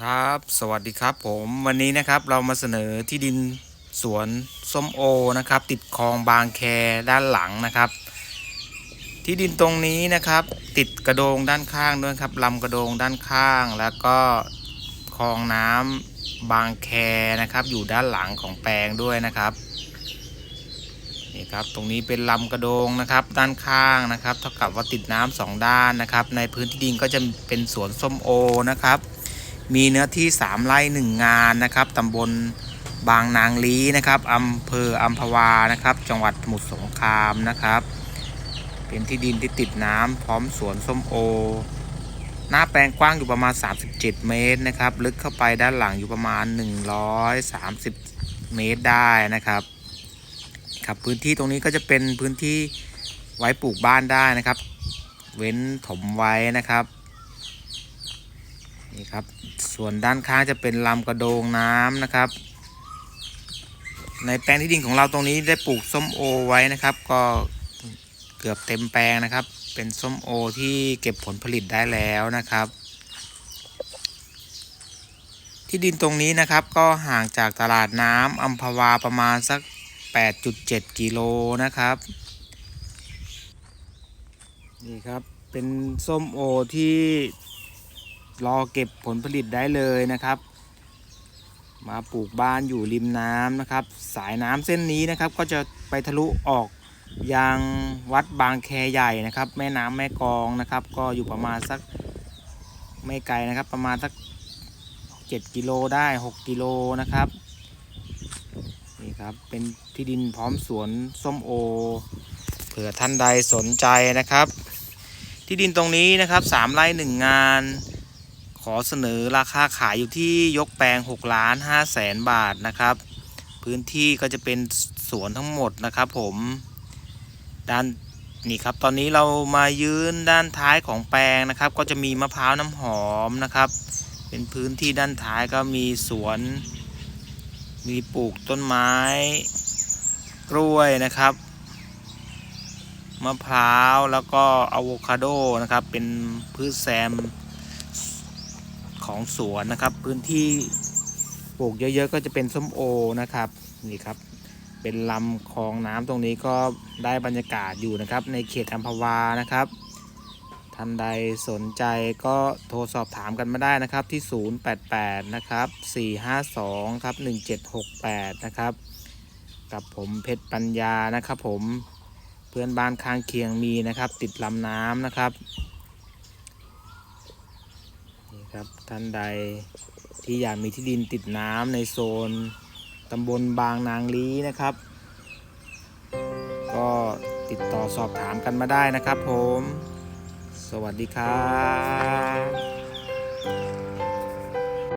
ครับ สวัสดีครับผมวันนี้นะครับเรามาเสนอที่ดินสวนส้มโอนะครับ ติดคลองบางแคด้านหลังนะครับ ที่ดินตรงนี้นะครับ ติดกระโดงด้านข้างด้วยครับลำกระโดงด้านข้าง แล้วก็คลองน้ำบางแคนะครับ อยู่ด้านหลังของแปลงด้วยนะครับนี่ครับตรงนี้เป็นลำกระโดงนะครับด้านข้างนะครับ เท่ากับว่าติดน้ำสองด้านนะครับ ในพื้นที่ดินก็จะเป็นสวนส้มโอนะครับ มีเนื้อที่ 3 ไร่ 1 งานนะครับตำบลบางนางลีนะครับอำเภออัมพวานะครับ จังหวัดสมุทรสงครามนะครับ เป็นที่ดินที่ติดน้ำพร้อมสวนส้มโอ หน้าแปลงกว้างอยู่ประมาณ 37 เมตรนะครับ ลึกเข้าไปด้านหลังอยู่ประมาณ 130 เมตรได้นะครับครับพื้นที่ตรงนี้ก็จะเป็นพื้นที่ไว้ปลูกบ้านได้นะครับ เว้นถมไว้นะครับ นี่ครับ ส่วนด้านข้างจะเป็นลำกระโดงน้ำนะครับ ในแปลงที่ดินของเราตรงนี้ได้ปลูกส้มโอไว้นะครับ ก็เกือบเต็มแปลงนะครับ เป็นส้มโอที่เก็บผลผลิตได้แล้วนะครับ ที่ดินตรงนี้นะครับก็ห่างจากตลาดน้ำอัมพวาประมาณสัก 8.7 กิโลนะครับ นี่ครับเป็นส้มโอที่ รอเก็บผลผลิตได้เลยนะครับ มาปลูกบ้านอยู่ริมน้ำนะครับ สายน้ำเส้นนี้นะครับ ก็จะไปทะลุออกยังวัดบางแคใหญ่นะครับ แม่น้ำแม่กองนะครับ ก็อยู่ประมาณสักไม่ไกลนะครับ ประมาณสัก 7 กิโลได้ 6 กิโลนะครับนี่ครับเป็นที่ดินพร้อมสวนส้มโอ เผื่อท่านใดสนใจนะครับ ที่ดินตรงนี้นะครับ3ไร่1งาน ขอเสนอราคาขายอยู่ที่ยกแปลง6ล้าน5แสนบาทนะครับ พื้นที่ก็จะเป็นสวนทั้งหมดนะครับผมด้านนี่ครับตอนนี้เรามายืนด้านท้ายของแปลงนะครับ ก็จะมีมะพร้าวน้ำหอมนะครับ เป็นพื้นที่ด้านท้ายก็มีสวน มีปลูกต้นไม้ กล้วยนะครับมะพร้าวแล้วก็อะโวคาโดนะครับ เป็นพืชแซม ของสวนนะครับ พื้นที่ปลูกเยอะๆ ก็จะเป็นส้มโอนะครับนี่ครับ เป็นลำคลองน้ำตรงนี้ก็ได้บรรยากาศอยู่นะครับ ในเขตอัมพวานะครับท่านใดสนใจก็โทรสอบถามกันมาได้นะครับที่ 088 นะครับ 452 ครับ 1768 นะครับ กับผมเพชรปัญญานะครับผมเพื่อนบ้านข้างเคียงมีนะครับ ติดลำน้ำนะครับ ครับ ท่านใดที่อยากมีที่ดินติดน้ำในโซนตำบลบางนางลีนะครับ ก็ติดต่อสอบถามกันมาได้นะครับผม สวัสดีครับ